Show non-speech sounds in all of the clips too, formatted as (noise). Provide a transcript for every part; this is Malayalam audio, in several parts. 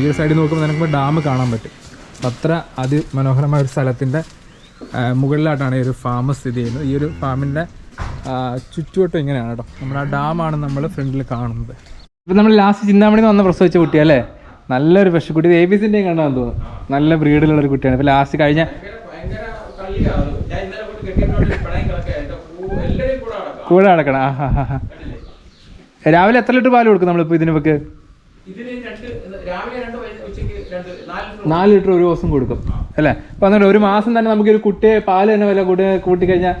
ഈ ഒരു സൈഡിൽ നോക്കുമ്പോൾ നമുക്ക് ഡാം കാണാൻ പറ്റും. അത്ര അതിമനോഹരമായ ഒരു സ്ഥലത്തിന്റെ മുകളിലായിട്ടാണ് ഈ ഒരു ഫാം സ്ഥിതി ചെയ്യുന്നത്. ഈ ഒരു ഫാമിന്റെ ചുറ്റുവട്ടം ഇങ്ങനെയാണ് കേട്ടോ. നമ്മൾ ആ ഡാമാണ് നമ്മൾ ഫ്രണ്ടിൽ കാണുന്നത്. ഇപ്പം നമ്മൾ ലാസ്റ്റ് ചിന്താമണി വന്ന പ്രസവിച്ച കുട്ടിയല്ലേ നല്ലൊരു പശുക്കുട്ടി എ ബി സിന്റെയും കണ്ടാന്ന് തോന്നുന്നു. നല്ല ബ്രീഡിലുള്ളൊരു കുട്ടിയാണ്. ഇപ്പം ലാസ്റ്റ് കഴിഞ്ഞ കൂടെ നടക്കണം. ആ ഹാ ഹാ രാവിലെ എത്ര ലിറ്റർ പാൽ കൊടുക്കും നമ്മളിപ്പോൾ ഇതിനൊക്കെ നാല് ലിറ്റർ ഒരു ദിവസം കൊടുക്കും. അല്ലേ? അപ്പൊ അങ്ങനെ ഒരു മാസം തന്നെ നമുക്ക് ഒരു കുട്ടിയെ പാൽ തന്നെ വില കൂട്ടി കൂട്ടിക്കഴിഞ്ഞാൽ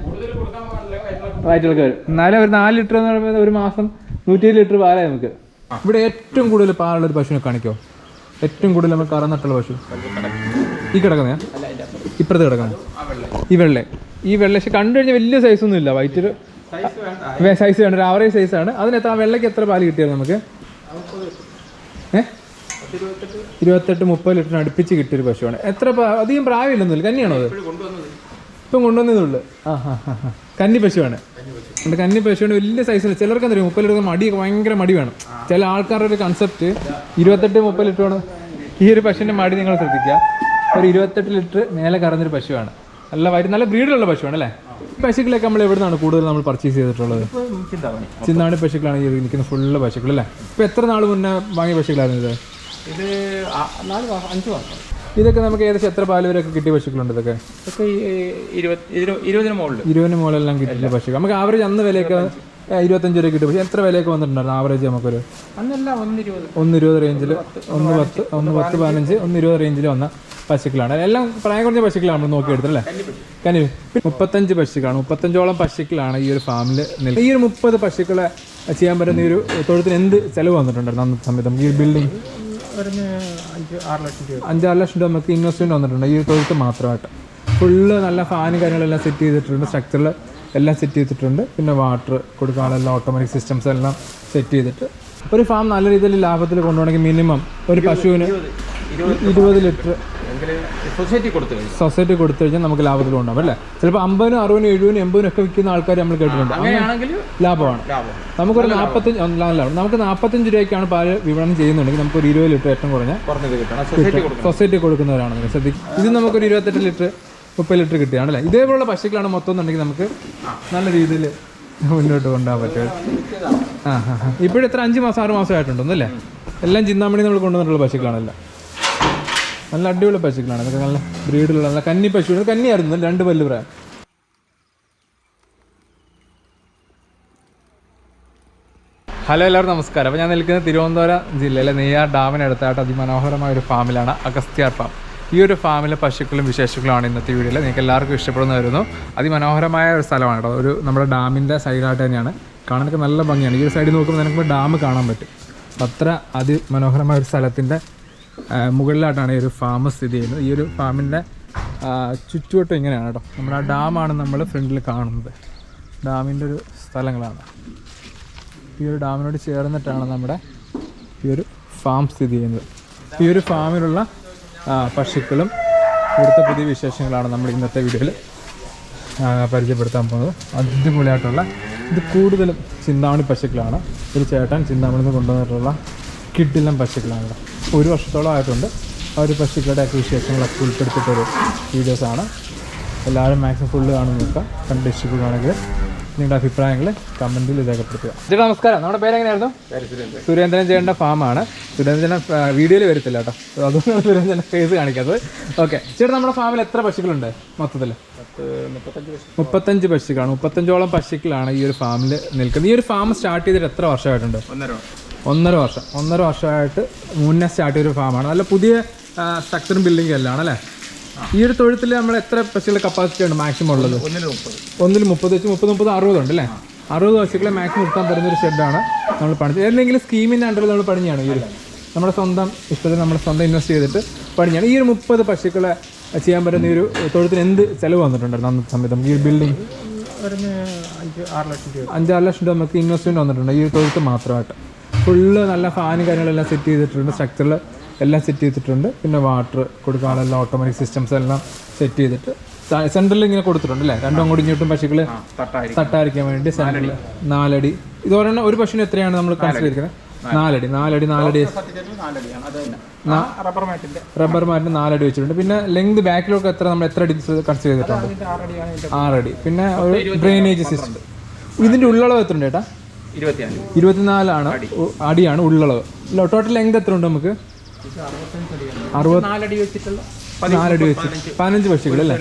വയറ്റിലൊക്കെ വരും. എന്നാലും ഒരു നാല് ലിറ്റർ എന്ന് പറയുമ്പോൾ ഒരു മാസം നൂറ്റി ലിറ്റർ പാലായി നമുക്ക്. ഇവിടെ ഏറ്റവും കൂടുതൽ പാലുള്ള ഒരു പശുവിനെ കാണിക്കോ? ഏറ്റവും കൂടുതൽ നമ്മൾ കറന്നിട്ടുള്ള പശു. ഈ കിടക്കുന്ന? ഇപ്പുറത്ത് കിടക്കുന്നത് ഈ വെള്ള. ഈ വെള്ള. പക്ഷെ കണ്ടു കഴിഞ്ഞാൽ വലിയ സൈസൊന്നും ഇല്ല. വയറ്റിൽ സൈസ് വേണ്ട. ഒരു ആവറേജ് സൈസാണ് അതിനെത്ര അതിന് ആ വെള്ളയ്ക്ക് എത്ര പാൽ കിട്ടിയത് നമുക്ക് ഏഹ് ഇരുപത്തെട്ട്? മുപ്പത് ലിറ്ററിന് അടുപ്പിച്ച് കിട്ടിയൊരു പശുവാണ്. എത്ര അധികം പ്രായമില്ലെന്നില്ല കന്നിയാണോ അത്? ഇപ്പം കൊണ്ടുവന്നതേ ഉള്ളു. ആ ഹാ ഹാ ഹാ. കന്നി പശുവാണ്. ഉണ്ട് കന്നി പശുവിന് വലിയ സൈസിൽ ചിലർക്ക് എന്താ മുപ്പത് ലിറ്റർ മടിയൊക്കെ ഭയങ്കര മടി വേണം. ചില ആൾക്കാരുടെ ഒരു കൺസെപ്റ്റ് ഇരുപത്തെട്ട് മുപ്പത് ലിറ്റർ ആണ് ഈ ഒരു പശുവിന്റെ മടി നിങ്ങൾ ശ്രദ്ധിക്കുക. ഒരു ഇരുപത്തെട്ട് ലിറ്റർ മേലെ കറന്നൊരു പശുവാണ്. നല്ല വരി നല്ല ബ്രീഡുള്ള പശുവാണ് അല്ലേ? പശുക്കളൊക്കെ നമ്മൾ എവിടെ നിന്നാണ് കൂടുതൽ നമ്മൾ പർച്ചേസ് ചെയ്തിട്ടുള്ളത്? ചിന്താണി പശുക്കളാണ് ഈ നിൽക്കുന്ന ഫുള്ള് പശുക്കൾ അല്ലേ? ഇപ്പം എത്ര നാൾ മുന്നേ വാങ്ങിയ പശുക്കളായിരുന്നു ഇത്? ഇത് നാല് മാസം അഞ്ച് മാസം. ഇതൊക്കെ നമുക്ക് ഏകദേശം എത്ര പാൽ വരെയൊക്കെ കിട്ടിയ പശുക്കളുണ്ട് ഇതൊക്കെ? ഇതൊക്കെ ഇരുപതിന് മുകളിൽ ഇരുപതിന് മുകളിലെല്ലാം കിട്ടിയ പശുക്കൾ നമുക്ക് ആവറേജ് അന്ന് വിലയൊക്കെ ഇരുപത്തഞ്ച്. രൂപ കിട്ടും. പക്ഷേ എത്ര വിലയൊക്കെ വന്നിട്ടുണ്ടായിരുന്നു? ആവറേജ് നമുക്കൊരു അന്നല്ല ഒന്ന് ഇരുപത് ഒന്ന് ഇരുപത് റേഞ്ചിൽ ഒന്ന് പത്ത് ഒന്ന് പത്ത് പതിനഞ്ച്. ഒന്ന് ഇരുപത് റേഞ്ചിൽ വന്ന പശുക്കളാണ്. എല്ലാം പ്രായം കുറഞ്ഞ പശുക്കളാണ് നമ്മൾ നോക്കിയെടുത്തല്ലേ കനി മുപ്പത്തഞ്ച് പശുക്കളാണ്. മുപ്പത്തഞ്ചോളം പശുക്കളാണ് ഈ ഒരു ഫാമിൽ നിൽക്കുന്നത്. ഈ ഒരു മുപ്പത് പശുക്കളെ ചെയ്യാൻ പറ്റുന്ന ഈ ഒരു തൊഴുത്തിന് എന്ത് ചിലവ് വന്നിട്ടുണ്ടായിരുന്നു അന്നത്തെ സമയത്ത്? നമുക്ക് ഈ ബിൽഡിംഗ് അഞ്ചാറ് ലക്ഷം രൂപ നമുക്ക് ഇൻവെസ്റ്റ്മെന്റ് വന്നിട്ടുണ്ട്. ഈ തൊഴുത്ത് മാത്രമായിട്ട്. ഫുള്ള് നല്ല ഫാനും കാര്യങ്ങളെല്ലാം സെറ്റ് ചെയ്തിട്ടുണ്ട്. സ്ട്രക്ചറിൽ എല്ലാം സെറ്റ് ചെയ്തിട്ടുണ്ട്. പിന്നെ വാട്ടർ കൊടുക്കാനുള്ള എല്ലാ ഓട്ടോമാറ്റിക് സിസ്റ്റംസ് എല്ലാം സെറ്റ് ചെയ്തിട്ട്. ഒരു ഫാം നല്ല രീതിയിൽ ലാഭത്തിൽ കൊണ്ടുപോകണമെങ്കിൽ മിനിമം ഒരു പശുവിന് ഇരുപത് ലിറ്റർ സൊസൈറ്റി കൊടുത്തു കഴിഞ്ഞു സൊസൈറ്റി കൊടുത്തു കഴിഞ്ഞാൽ നമുക്ക് ലാഭത്തിൽ ഉണ്ടാവും അല്ലേ? ചിലപ്പോൾ അമ്പതിനും അറുപതിനും എഴുപതിനും എൺപതിനും ഒക്കെ വിൽക്കുന്ന ആൾക്കാർ നമ്മൾ കേട്ടിട്ടുണ്ട്. ലാഭമാണ്. നമുക്കൊരു നാൽപ്പത്തഞ്ച് ലാഭം. നമുക്ക് നാൽപ്പത്തഞ്ച് രൂപയ്ക്കാണ് പാൽ വിപണനം ചെയ്യുന്നുണ്ടെങ്കിൽ നമുക്ക് ഒരു ഇരുപത് ലിറ്റർ ഏറ്റവും കുറഞ്ഞ സൊസൈറ്റി കൊടുക്കുന്നവരാണ് ശ്രദ്ധിക്കും ഇത് നമുക്കൊരു ഇരുപത്തെട്ട് ലിറ്റർ മുപ്പത് ലിറ്റർ കിട്ടുകയാണല്ലേ ഇതേപോലുള്ള പശുക്കളാണ് മൊത്തം എന്നുണ്ടെങ്കിൽ നമുക്ക് നല്ല രീതിയിൽ മുന്നോട്ട് കൊണ്ടുപോകാൻ പറ്റും. ആ ഹാ ഹാ ഇപ്പോഴും എത്ര? അഞ്ച് മാസം ആറ് മാസം ആയിട്ടുണ്ടോന്നല്ലേ എല്ലാം ചിന്താമണി നമ്മൾ കൊണ്ടുവന്നിട്ടുള്ള പശുക്കളാണല്ല. നല്ല അടിപൊളി പശുക്കളാണ്. ഇതൊക്കെ നല്ല ബ്രീഡിലുള്ള നല്ല കന്നി പശു കന്നിയായിരുന്നു. രണ്ട് പല്ല് പ്രായം. ഹലോ എല്ലാവർക്കും നമസ്കാരം. അപ്പോൾ ഞാൻ നിൽക്കുന്നത് തിരുവനന്തപുരം ജില്ലയിലെ നെയ്യാർ ഡാമിനടുത്തായിട്ട് അതിമനോഹരമായ ഒരു ഫാമിലാണ് അഗസ്ത്യാർ ഫാം. ഈ ഒരു ഫാമിലെ പശുക്കളും വിശേഷങ്ങളുമാണ് ഇന്നത്തെ വീഡിയോയിൽ നിങ്ങൾക്ക് എല്ലാവർക്കും ഇഷ്ടപ്പെടുന്ന വരുന്നു അതിമനോഹരമായ ഒരു സ്ഥലമാണ് കേട്ടോ. ഒരു നമ്മുടെ ഡാമിന്റെ സൈഡായിട്ട് തന്നെയാണ്. കാണാനൊക്കെ നല്ല ഭംഗിയാണ്. ഈ ഒരു സൈഡിൽ നോക്കുമ്പോൾ നമുക്ക് ഡാം കാണാൻ പറ്റും. അത്ര അതിമനോഹരമായ ഒരു സ്ഥലത്തിന്റെ മുകളിലായിട്ടാണ് ഈ ഒരു ഫാം സ്ഥിതി ചെയ്യുന്നത്. ഈ ഒരു ഫാമിന്റെ ചുറ്റുവട്ടം ഇങ്ങനെയാണ് കേട്ടോ. നമ്മുടെ ആ ഡാമാണ് നമ്മൾ ഫ്രണ്ടിൽ കാണുന്നത്. ഡാമിന്റെ ഒരു സ്ഥലങ്ങളാണ്. ഈ ഒരു ഡാമിനോട് ചേർന്നിട്ടാണ് നമ്മുടെ ഈ ഒരു ഫാം സ്ഥിതി ചെയ്യുന്നത്. ഈ ഒരു ഫാമിലുള്ള പശുക്കളും ഇവിടുത്തെ പുതിയ വിശേഷങ്ങളാണ് നമ്മൾ ഇന്നത്തെ വീഡിയോയിൽ പരിചയപ്പെടുത്താൻ പോകുന്നത്. അടിപൊളിയായിട്ടുള്ള ഇത് കൂടുതലും ചിന്താമണി പശുക്കളാണ് ഒരു ചേട്ടൻ ചിന്താമണിന്ന് കൊണ്ടുവന്നിട്ടുള്ള കിഡിലം പശുക്കളാണ് ഇവിടെ ഒരു വർഷത്തോളം ആയിട്ടുണ്ട്. ആ ഒരു പശുക്കളുടെ വിശേഷങ്ങളൊക്കെ ഉൾപ്പെടുത്തിയിട്ടൊരു വീഡിയോസാണ് എല്ലാവരും മാക്സിമം ഫുള്ള് കാണുന്ന നോക്കുക. കണ്ട് ഇഷ്ടപ്പെടുകയാണെങ്കിൽ നിങ്ങളുടെ അഭിപ്രായങ്ങൾ കമന്റിൽ രേഖപ്പെടുത്തുക. ചേട്ടാ നമസ്കാരം. നമ്മുടെ പേരെങ്ങനെയായിരുന്നു സുരേന്ദ്രൻ. ചേട്ടന്റെ ഫാമാണ് സുരേന്ദ്രൻ വീഡിയോയിൽ വരത്തില്ല കേട്ടോ. അതുകൊണ്ടാണ് സുരേന്ദ്രൻ ഫേസ് കാണിക്കാത്തത്. ഓക്കെ ചേട്ടാ നമ്മുടെ ഫാമിൽ എത്ര പശുക്കളുണ്ട് മൊത്തത്തിൽ? മുപ്പത്തഞ്ച് പശുക്കളാണ്. മുപ്പത്തഞ്ചോളം പശുക്കളാണ് ഈ ഒരു ഫാമിൽ നിൽക്കുന്നത്. ഈ ഒരു ഫാം സ്റ്റാർട്ട് ചെയ്തിട്ട് എത്ര വർഷമായിട്ടുണ്ട്? ഒന്നര വർഷം. ഒന്നര വർഷം ഒന്നര വർഷമായിട്ട് മുന്നേ സ്റ്റാർട്ട് ചെയ്തൊരു ഫാമാണ്. നല്ല പുതിയ സ്ട്രക്ചറും ബിൽഡിംഗും എല്ലാം ആണല്ലേ ഈ ഒരു തൊഴുത്തിൽ നമ്മൾ എത്ര പശുക്കളുടെ കപ്പാസിറ്റി ഉണ്ട് മാക്സിമം ഉള്ളത്? ഒന്നിൽ മുപ്പത്. വെച്ച് മുപ്പത് മുപ്പത് അറുപത് ഉണ്ട് അല്ലേ? അറുപത് പശുക്കളെ മാക്സിമം നിർത്താൻ പറ്റുന്ന ഒരു ഷെഡാണ് നമ്മൾ പണിത്. ഏതെങ്കിലും സ്കീമിന്റെ അണ്ടറിൽ നമ്മൾ പണിഞ്ഞാണ് ഈ ഒരു. നമ്മുടെ സ്വന്തം ഇഷ്ടത്തിന് നമ്മൾ സ്വന്തം ഇൻവെസ്റ്റ് ചെയ്തിട്ട് പണിഞ്ഞാണ് ഈ ഒരു മുപ്പത് പശുക്കളെ ചെയ്യാൻ പറ്റുന്ന ഈ ഒരു തൊഴുത്തിന് എന്ത് ചിലവ് വന്നിട്ടുണ്ടായിരുന്നു അന്നത്തെ സമയത്ത്? നമുക്ക് ഈ ബിൽഡിംഗ് പറഞ്ഞ് അഞ്ച് ആറ് ലക്ഷം രൂപ. അഞ്ചാറ് ലക്ഷം രൂപ നമുക്ക് ഇൻവെസ്റ്റ്മെന്റ് വന്നിട്ടുണ്ട് ഈ ഒരു തൊഴുത്ത് മാത്രമായിട്ട്. ഫുള്ള് നല്ല ഫാൻ കാര്യങ്ങളെല്ലാം സെറ്റ് ചെയ്തിട്ടുണ്ട്. സ്ട്രക്ചറിൽ എല്ലാം സെറ്റ് ചെയ്തിട്ടുണ്ട്. പിന്നെ വാട്ടർ കൊടുക്കാനുള്ള എല്ലാ ഓട്ടോമാറ്റിക് സിസ്റ്റംസ് എല്ലാം സെറ്റ് ചെയ്തിട്ട് സെന്ററിൽ ഇങ്ങനെ കൊടുത്തിട്ടുണ്ട് അല്ലേ? രണ്ടും അങ്ങോട്ടും ഇങ്ങോട്ടും പക്ഷികൾ തട്ടായിരിക്കും. തട്ടായിരിക്കാൻ വേണ്ടി സെന്ററിൽ നാലടി. ഇതുപോലെ തന്നെ ഒരു പക്ഷിന് എത്രയാണ് നമ്മൾ കൺസിഡർ ചെയ്തിരിക്കുന്നത്? നാലടി. നാലടി നാലടി. റബ്ബർ മാറ്റിന് നാലടി വെച്ചിട്ടുണ്ട്. പിന്നെ ലെങ്ത് ബാക്കിലൊക്കെ എത്ര നമ്മൾ എത്ര അടി കൺസിഡർ ചെയ്തിട്ടുണ്ട്? ആറടി. പിന്നെ ഒരു ഡ്രെയിനേജ് സിസ്റ്റം ഇതിന്റെ ഉള്ളളവ് എത്ര ഉണ്ട് ചേട്ടാ? ഇരുപത്തിനാലാണ് അടിയാണ് ഉള്ളളവ് ടോട്ടൽ ലെങ്ത് എത്ര ഉണ്ട് നമുക്ക്? അറുപത് നാലടി വെച്ചിട്ടുള്ള നാലടി വെച്ച് പതിനഞ്ച്. പശുക്കൾ അല്ലേ?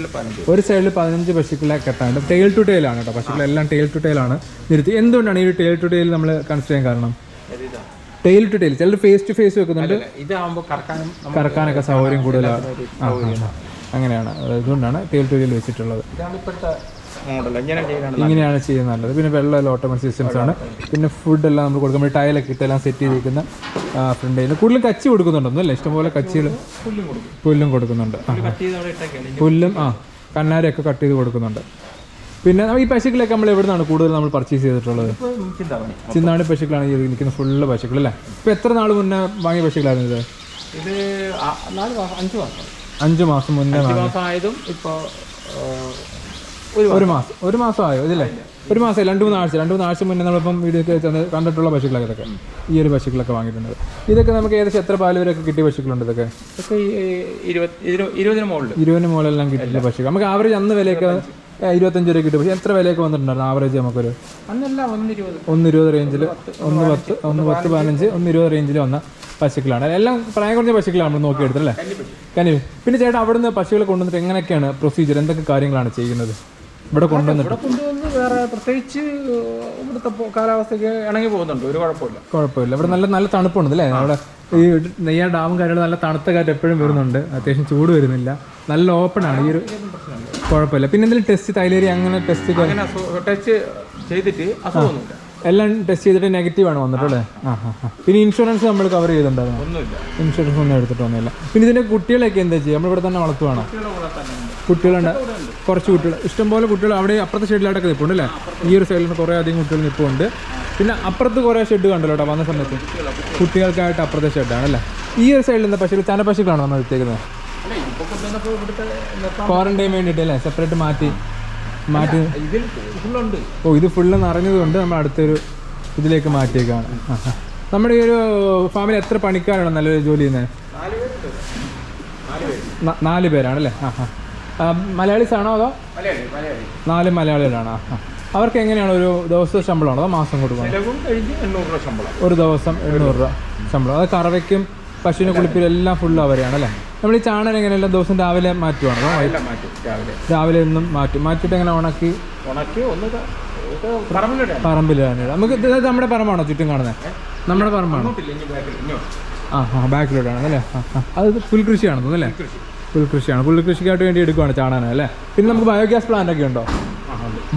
ഒരു സൈഡിൽ പതിനഞ്ച് പശുക്കളെ കെട്ടാണ്ട് ടെയിൽ ടു ടെയിൽ ആണ് കേട്ടോ. പശുക്കളെല്ലാം ടെയിൽ ടു ടെയിൽ ആണ്. നിരത്തി എന്തുകൊണ്ടാണ് ഈ ടെയിൽ ടു ടെയിൽ നമ്മൾ കൺസിഡർ ചെയ്യാൻ കാരണം? ടേൽ ടെയിൽ ടു ടെയിൽ ചിലർ ഫേസ് ടു ഫേസ് വെക്കുന്നുണ്ട്. കറക്കാനൊക്കെ സൗകര്യം കൂടുതലാണ്. അങ്ങനെയാണ്. അതുകൊണ്ടാണ് ടെയിൽ ടു ടെയിൽ വെച്ചിട്ടുള്ളത്. മോഡൽ ഇങ്ങനെയാണ് ചെയ്യുന്നത് നല്ലത്. പിന്നെ വെള്ളം ഓട്ടോമാറ്റിക് സിസ്റ്റംസ് ആണ്. പിന്നെ ഫുഡ് എല്ലാം നമ്മൾ കൊടുക്കുമ്പോൾ ടയലൊക്കെ ഇട്ടെല്ലാം സെറ്റ് ചെയ്തിരിക്കുന്ന ഫ്രണ്ടിൽ കൂടുതലും കച്ചി കൊടുക്കുന്നുണ്ടല്ലേ ഇഷ്ടംപോലെ കച്ചികൾ പുല്ലും കൊടുക്കും. പുല്ലും കൊടുക്കുന്നുണ്ട്. പുല്ലും ആ കണ്ണാരൊക്കെ കട്ട് ചെയ്ത് കൊടുക്കുന്നുണ്ട്. പിന്നെ ഈ പശുക്കളൊക്കെ നമ്മൾ എവിടെ നിന്നാണ് കൂടുതൽ നമ്മൾ പർച്ചേസ് ചെയ്തിട്ടുള്ളത്? ചിന്താണി പശുക്കളാണ് ചെയ്ത് നിൽക്കുന്ന ഫുള്ള് പശുക്കൾ അല്ലേ? ഇപ്പം എത്ര നാൾ മുന്നേ വാങ്ങിയ പശുക്കളായിരുന്നു ഇത്? ഇത് നാല് മാസം അഞ്ച് മാസം. അഞ്ച് മാസം മുന്നേ മാസം ആയതും ഇപ്പൊ ആ, ഒരു മാസം. ഒരു മാസം. ആയോ? ഇതില്ലേ? ഒരു മാസം രണ്ട് മൂന്ന് ആഴ്ച. രണ്ട് മൂന്ന് ആഴ്ച മുന്നേ നമ്മളിപ്പം വീഡിയോ ചെന്ന് കണ്ടിട്ടുള്ള പശുക്കളൊക്കെ ഇതൊക്കെ. ഈ ഒരു പശുക്കളൊക്കെ വാങ്ങിയിട്ടുണ്ട്. ഇതൊക്കെ നമുക്ക് ഏകദേശം എത്ര പാൽ വരെയൊക്കെ കിട്ടിയ പശുക്കളുണ്ട് ഇതൊക്കെ? ഇരുപതിന് മുകളിൽ ഇരുപതിന് മുകളിലെല്ലാം കിട്ടിയ പശുക്കൾ. നമുക്ക് ആവറേജ് അന്ന് വിലയൊക്കെ ഇരുപത്തഞ്ച്. രൂപ കിട്ടും പക്ഷേ എത്ര വിലയൊക്കെ വന്നിട്ടുണ്ടായിരുന്നു ആവറേജ് നമുക്കൊരു? അന്നല്ല ഒന്ന് ഇരുപത് ഒന്ന് ഇരുപത് റേഞ്ചിൽ ഒന്ന് പത്ത് ഒന്ന് പത്ത് പതിനഞ്ച് ഒന്ന് ഇരുപത് റേഞ്ചിൽ വന്ന പശുക്കളാണ്. എല്ലാം പ്രായം കുറഞ്ഞ പശുക്കളാണ് നമ്മൾ നോക്കിയെടുത്തല്ലേ കനി പിന്നെ ചേട്ടാ അവിടുന്ന് പശുക്കളെ കൊണ്ടുവന്നിട്ട് എങ്ങനെയൊക്കെയാണ് പ്രൊസീജിയർ എന്തൊക്കെ കാര്യങ്ങളാണ് ചെയ്യുന്നത്? ഇവിടെ കൊണ്ടുവന്നിട്ട്. ഇവിടെ കൊണ്ടുവന്ന് വേറെ പ്രത്യേകിച്ച് ഇവിടുത്തെ പോ- കാലാവസ്ഥയ്ക്ക് ഇണങ്ങി പോകുന്നുണ്ട് ഒരു കുഴപ്പമില്ല. കുഴപ്പമില്ല. ഇവിടെ നല്ല നല്ല തണുപ്പുണ്ട് അല്ലേ? അവിടെ ഈ നെയ്യാർ ഡാമും കാര്യങ്ങളും നല്ല തണുത്ത കാറ്റ് എപ്പോഴും വരുന്നുണ്ട്. അത്യാവശ്യം ചൂട് വരുന്നില്ല. നല്ല ഓപ്പൺ ആണ്. ഈ ഒരു കുഴപ്പമില്ല. പിന്നെ എന്തെങ്കിലും ടെസ്റ്റ് തൈലേരി അങ്ങനെ ടെസ്റ്റ് അങ്ങനെ ടച്ച് ചെയ്തിട്ട് അസുഖമൊന്നുമില്ല. എല്ലാം ടെസ്റ്റ് ചെയ്തിട്ട് നെഗറ്റീവ് ആണ് വന്നിട്ടല്ലേ ആ ആ ആ. പിന്നെ ഇൻഷുറൻസ് നമ്മൾ കവർ ചെയ്തിട്ടുണ്ടായിരുന്നു? ഒന്നുമില്ല. ഇൻഷുറൻസ് ഒന്നും എടുത്തിട്ടൊന്നുമില്ല പിന്നെ ഇതിന്റെ കുട്ടികളൊക്കെ എന്താ ചെയ്യുക? നമ്മളിവിടെ തന്നെ വളർത്തുവാണോ? കുട്ടികളുണ്ട്. കുറച്ച് കുട്ടികൾ. ഇഷ്ടംപോലെ കുട്ടികൾ അവിടെ അപ്പുറത്തെ ഷെഡിലായിട്ടൊക്കെ നിൽപ്പുണ്ട് അല്ലേ? ഈ ഒരു സൈഡിൽ കുറേ അധികം കുട്ടികൾ നിൽപ്പുണ്ട് പിന്നെ അപ്പുറത്ത് കുറേ ഷെഡ് കണ്ടല്ലോ കേട്ടോ വന്ന സമയത്ത്. കുട്ടികൾക്കായിട്ട് അപ്പുറത്തെ ഷെഡാണ് അല്ലേ? ഈ ഒരു സൈഡിൽ എന്താ പശുക്കൾ ചന പശുക്കളാണോ നമ്മൾ ക്വാറന്റൈൻ വേണ്ടിയിട്ട് അല്ലേ? സെപ്പറേറ്റ് മാറ്റി. മാറ്റി ഓ ഇത് ഫുള്ള് നിറഞ്ഞതുകൊണ്ട് നമ്മൾ അടുത്തൊരു ഇതിലേക്ക് മാറ്റിയേക്കാണ്. നമ്മുടെ ഈ ഒരു ഫാമിലി എത്ര പണിക്കാരാണ് നല്ല ജോലി ചെയ്യുന്നത്? നാല് പേര്. നാല് പേരാണല്ലേ? ആ ആ. മലയാളീസ് ആണോ അതോ? നാല് മലയാളികളാണ്. ആ. അവർക്ക് എങ്ങനെയാണ് ഒരു ദിവസത്തെ ശമ്പളമാണോ അതോ മാസം കൊടുക്കണം ശമ്പളം. ഒരു ദിവസം എണ്ണൂറ് രൂപ ശമ്പളം. അത് കറവയ്ക്കും പശുവിനെ കുളിപ്പിലെല്ലാം ഫുള്ള് അവരെയാണ് അല്ലേ? നമ്മൾ ഈ ചാണകം എങ്ങനെയെല്ലാം ദിവസം രാവിലെ മാറ്റുവാണ്? രാവിലെ. രാവിലെ ഒന്നും മാറ്റും. മാറ്റിയിട്ട് എങ്ങനെ ഉണക്കി? ഉണക്കി ഒന്ന് പറമ്പിൽ നമുക്ക് ഇത് നമ്മുടെ പറമ്പാണോ ചുറ്റും കാണുന്നത് നമ്മുടെ പറമ്പാണോ? ആ ആ ബാക്കിലോട്ടാണ് അല്ലേ? അത് പുൽകൃഷിയാണെന്ന് അല്ലേ? കൃഷി. പുൽകൃഷിയാണ് പുൽകൃഷിക്കായിട്ട് വേണ്ടി എടുക്കുവാണ് ചാണകം അല്ലേ? പിന്നെ നമുക്ക് ബയോഗ്യാസ് പ്ലാന്റ് ഒക്കെ ഉണ്ടോ?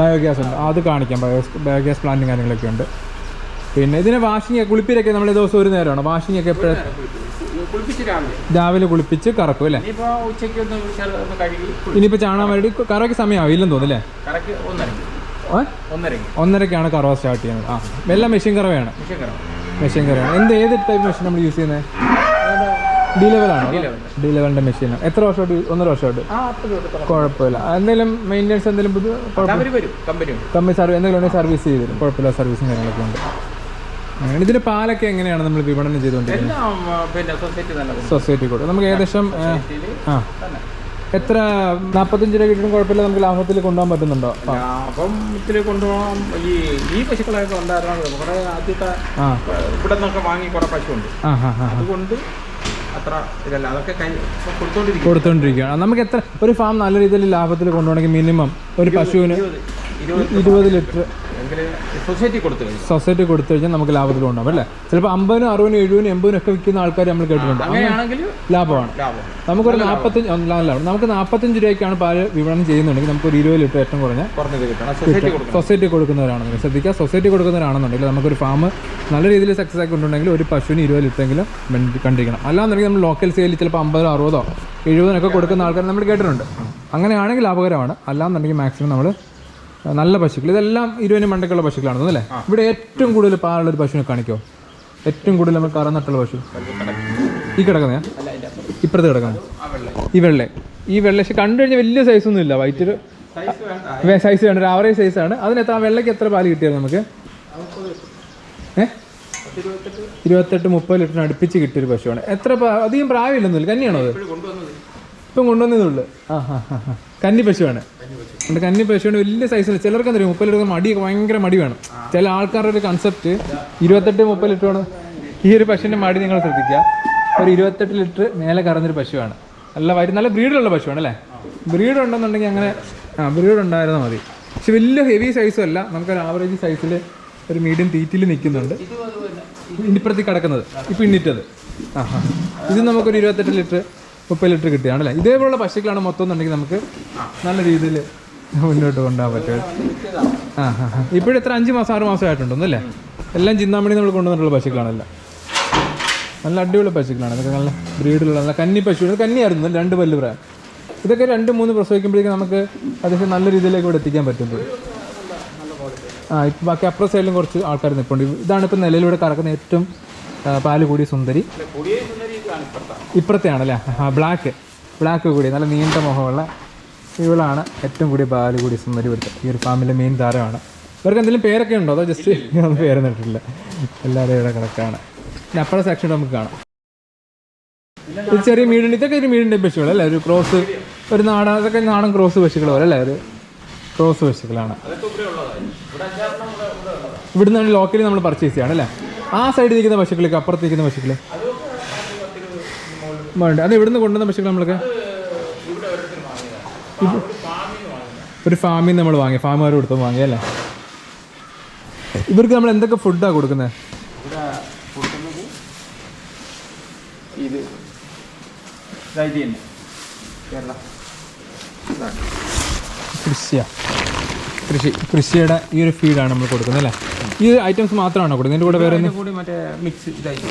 ബയോഗ്യാസ് ഉണ്ട്. അത് കാണിക്കാം. ബയോഗ്യാസ് ബയോഗ്യാസ് പ്ലാന്റും കാര്യങ്ങളൊക്കെ ഉണ്ട്. പിന്നെ ഇതിനെ വാഷിംഗ് കുളിപ്പിലൊക്കെ നമ്മൾ ദിവസം ഒരു നേരമാണോ? വാഷിംഗ് ഒക്കെ എപ്പോഴും രാവിലെ കുളിപ്പിച്ച് കറക്കും അല്ലേ? ഇനിയിപ്പോ ചാണാൻ വേണ്ടി കറക്ക് സമയമാവും ഇല്ലെന്ന് തോന്നുന്നു അല്ലേ? ഒന്നരക്കാണ് കറവ സ്റ്റാർട്ട് ചെയ്യുന്നത്. ആ എല്ലാം മെഷീൻ കറവയാണ്. മിഷൻ കറവ്. മെഷീൻ കറവയാണ്. എന്ത് ഏത് ടൈപ്പ് മെഷീൻ നമ്മൾ യൂസ് ചെയ്യുന്നത് ഡി ലെവലാണ് ഡി ലെവലിന്റെ മെഷീനാണ് എത്ര വർഷമായിട്ട് ഒന്നര വർഷമായിട്ട് കുഴപ്പമില്ല. എന്തെങ്കിലും മെയിന്റെനൻസ് എന്തെങ്കിലും പുതിയ കമ്പനി സർവീസ് എന്തെങ്കിലും സർവീസ് ചെയ്തിരുന്നു തരും. കുഴപ്പമില്ല സർവീസും കാര്യങ്ങളൊക്കെ ഉണ്ട്. അങ്ങനെ. ഇതിന്റെ പാലൊക്കെ എങ്ങനെയാണ് നമ്മൾ വിപണനം ചെയ്തുകൊണ്ടിരിക്കുന്നത്? സൊസൈറ്റി കൂടെ നമുക്ക് ഏകദേശം ആ എത്ര നാൽപ്പത്തഞ്ച് രൂപ കിട്ടും കുഴപ്പമില്ല. നമുക്ക് ലാഭത്തിൽ കൊണ്ടുപോകാൻ പറ്റുന്നുണ്ടോ. ലാഭം ഇത്തിരി കൊണ്ടുപോകാം. ഈ ഈ പശുക്കളൊക്കെ ഉണ്ടായിരുന്നു കുറെ ആദ്യത്തെ ഇവിടെ നിന്നൊക്കെ വാങ്ങി കുറെ പശുണ്ട് അതുകൊണ്ട് അത്ര ഇതല്ല. അതൊക്കെ കൊടുത്തോണ്ടിരിക്കുകയാണ്. നമുക്ക് എത്ര ഒരു ഫാം നല്ല രീതിയിൽ ലാഭത്തിൽ കൊണ്ടുപോകണമെങ്കിൽ മിനിമം ഒരു പശുവിന് ഇരുപത് ലിറ്റർ. സൊസൈറ്റി കൊടുത്തു കഴിഞ്ഞു. സൊസൈറ്റി കൊടുത്തു കഴിഞ്ഞാൽ നമുക്ക് ലാഭത്തിൽ ഉണ്ടാവും അല്ലേ? ചിലപ്പോൾ അമ്പതിനും അറുപതിനും എഴുപതിനും എൺപതിനും ഒക്കെ വിൽക്കുന്ന ആൾക്കാർ നമ്മൾ കേട്ടിട്ടുണ്ട്. ലാഭമാണ്. ലാഭം. നമുക്കൊരു നാൽപ്പത്തഞ്ച് നമുക്ക് നാൽപ്പത്തഞ്ച് രൂപയ്ക്കാണ് പാൽ വിപണനം ചെയ്യുന്നുണ്ടെങ്കിൽ നമുക്ക് ഒരു ഇരുപത് ലിറ്റർ ഏറ്റവും കുറഞ്ഞ സൊസൈറ്റി കൊടുക്കുന്നവരാണെന്നുണ്ടെങ്കിൽ ശ്രദ്ധിക്കുക. സൊസൈറ്റി കൊടുക്കുന്നവരാണെന്നുണ്ടെങ്കിൽ നമുക്കൊരു ഫാം നല്ല രീതിയിൽ സക്സസ് ആക്കി കൊണ്ടുണ്ടെങ്കിൽ ഒരു പശുവിന് ഇരുപത് ലിറ്റർ എങ്കിലും കണ്ടിരിക്കണം. അല്ലാന്നുണ്ടെങ്കിൽ നമ്മൾ ലോക്കൽ സെയിലിൽ ചിലപ്പോൾ അമ്പതോ അറുപതോ എഴുപതിനൊക്കെ കൊടുക്കുന്ന ആൾക്കാർ നമ്മൾ കേട്ടിട്ടുണ്ട്. അങ്ങനെയാണെങ്കിൽ ലാഭകരമാണ്. അല്ലാന്നുണ്ടെങ്കിൽ മാക്സിമം നമ്മൾ നല്ല പശുക്കൾ. ഇതെല്ലാം ഇരുപതിന് മണ്ടക്കുള്ള പശുക്കളാണ് അല്ലേ? ഇവിടെ ഏറ്റവും കൂടുതൽ പാലുള്ള ഒരു പശുവിനെ കാണിക്കോ ഏറ്റവും കൂടുതൽ നമ്മൾ കറന്നിട്ടുള്ള പശു. ഈ കിടക്കുന്ന ഇപ്പുറത്ത് കിടക്കുന്നു ഈ വെള്ള. ഈ വെള്ള പക്ഷെ കണ്ടു കഴിഞ്ഞാൽ വലിയ സൈസൊന്നും ഇല്ല വൈറ്റൊരു സൈസ് വേണ്ട. ഒരു ആവറേജ് സൈസാണ് അതിനകത്ത് ആ വെള്ളയ്ക്ക് എത്ര പാൽ കിട്ടിയത് നമുക്ക്? ഏ? ഇരുപത്തെട്ട് മുപ്പത് ലിറ്ററിന് അടുപ്പിച്ച് കിട്ടിയൊരു പശുവാണ്. എത്ര അധികം പ്രായമില്ലെന്നില്ല കന്നിയാണോ അത്? ഇപ്പം കൊണ്ടുവന്നതേ ഉള്ളു. ആ ഹാ ഹാ ഹാ. കന്നി പശുവാണ്. ഉണ്ട് കന്നി പശുവാണ് വലിയ സൈസിൽ ചിലർക്ക് എന്തറിയും മുപ്പത് ലിറ്റർ മടി ഭയങ്കര മടി വേണം. ചില ആൾക്കാരുടെ ഒരു കൺസെപ്റ്റ് ഇരുപത്തെട്ട് മുപ്പത് ലിറ്റർ ആണ്. ഈ ഒരു പശുവിന്റെ മടി നിങ്ങൾ ശ്രദ്ധിക്കുക. ഒരു ഇരുപത്തെട്ട് ലിറ്റർ മേലെ കറന്നൊരു പശുവാണ്. നല്ല വരി നല്ല ബ്രീഡുള്ള പശുവാണ് അല്ലേ? ബ്രീഡ് ഉണ്ടെന്നുണ്ടെങ്കിൽ അങ്ങനെ ആ ബ്രീഡ് ഉണ്ടായിരുന്നാൽ മതി. പക്ഷെ വലിയ ഹെവി സൈസും അല്ല. നമുക്കൊരു ആവറേജ് സൈസിൽ ഒരു മീഡിയം തീറ്റിൽ നിൽക്കുന്നുണ്ട്. ഇനിപ്പുറത്തേക്ക് കിടക്കുന്നത്. ഇപ്പം ഇന്നിട്ടത്. ആ ഹാ ഇത് നമുക്കൊരു ഇരുപത്തെട്ട് ലിറ്റർ മുപ്പത് ലിറ്റർ കിട്ടുകയാണല്ലേ ഇതേപോലുള്ള പശുക്കളാണ് മൊത്തം എന്നുണ്ടെങ്കിൽ നമുക്ക് നല്ല രീതിയിൽ മുന്നോട്ട് കൊണ്ടുപോകാൻ പറ്റും. ആ ഹാ ഹാ ഇപ്പോഴും എത്ര? അഞ്ച് മാസം ആറ് മാസം ആയിട്ടുണ്ടോന്നല്ലേ എല്ലാം ചിന്താമണി നമ്മൾ കൊണ്ടുവന്നിട്ടുള്ള പശുക്കളാണല്ല. നല്ല അടിപൊളി പശുക്കളാണ്. ഇതൊക്കെ നല്ല ബ്രീഡിലുള്ള നല്ല കന്നി പശു കന്നിയായിരുന്നു രണ്ട് പല്ല് പ്രായം. ഇതൊക്കെ രണ്ട് മൂന്ന് പ്രസവിക്കുമ്പോഴേക്കും നമുക്ക് അത്യാവശ്യം നല്ല രീതിയിലേക്ക് ഇവിടെ എത്തിക്കാൻ പറ്റും ആ ഇപ്പം ബാക്കി അപ്പുറ സൈഡിലും കുറച്ച് ആൾക്കാർ നിൽപ്പുണ്ട്. ഇതാണ് ഇപ്പം നിലയിലൂടെ കറക്കുന്ന ഏറ്റവും പാൽ കൂടിയ സുന്ദരി ഇപ്പുറത്തെയാണല്ലേ? ആ ബ്ലാക്ക് ബ്ലാക്ക് കൂടി നല്ല നീണ്ട മുഖമുള്ള ഇവളാണ് ഏറ്റവും കൂടി പാൽ കൂടി സുന്ദരി ഇവിടുത്തെ ഈ ഒരു ഫാമിലെ മെയിൻ താരമാണ്. ഇവർക്ക് എന്തെങ്കിലും പേരൊക്കെ ഉണ്ടോ? അതോ ജസ്റ്റ് ഞാൻ പേര് ഇട്ടിട്ടില്ല എല്ലാവരും ഇവിടെ കിടക്കാണ്. പിന്നെ അപ്പുറത്തെ സെക്ഷൻ നമുക്ക് കാണാം. ഇത് ചെറിയ മീഡിയം ഇതൊക്കെ ഒരു മീഡിയം പശുക്കൾ അല്ലേ? ഒരു ക്രോസ് ഒരു നാടൻ അതൊക്കെ നാടൻ ക്രോസ് പശുക്കൾ പോലെ അല്ലേ? ഒരു ക്രോസ് പശുക്കളാണ്. ഇവിടുന്നാണ് ലോക്കലി നമ്മൾ പർച്ചേസ് ചെയ്യാണ് അല്ലേ? ആ സൈഡിൽ നിൽക്കുന്ന പശുക്കളൊക്കെ അപ്പുറത്ത് നിൽക്കുന്ന പശുക്കൾ വേണ്ട അത് ഇവിടുന്ന് കൊണ്ടുവന്ന പശുക്കൾ നമ്മൾക്ക് ഒരു ഫാമിൽ നിന്ന് നമ്മൾ വാങ്ങി ഫാമുകാർ കൊടുത്ത് വാങ്ങി അല്ലേ? ഇവർക്ക് നമ്മൾ എന്തൊക്കെ ഫുഡാണ് കൊടുക്കുന്നത് ഇത്. കേരള. കൃഷിയ. കൃഷി കൃഷിയുടെ ഈ ഒരു ഫീഡാണ് നമ്മൾ കൊടുക്കുന്നത് അല്ലേ? ഈ ഐറ്റംസ് മാത്രമാണോ കൊടുക്കുന്നത്? ഇതിന്റെ കൂടെ വേറെ കൂടി മറ്റേ മിക്സ് ഇതായിട്ട്.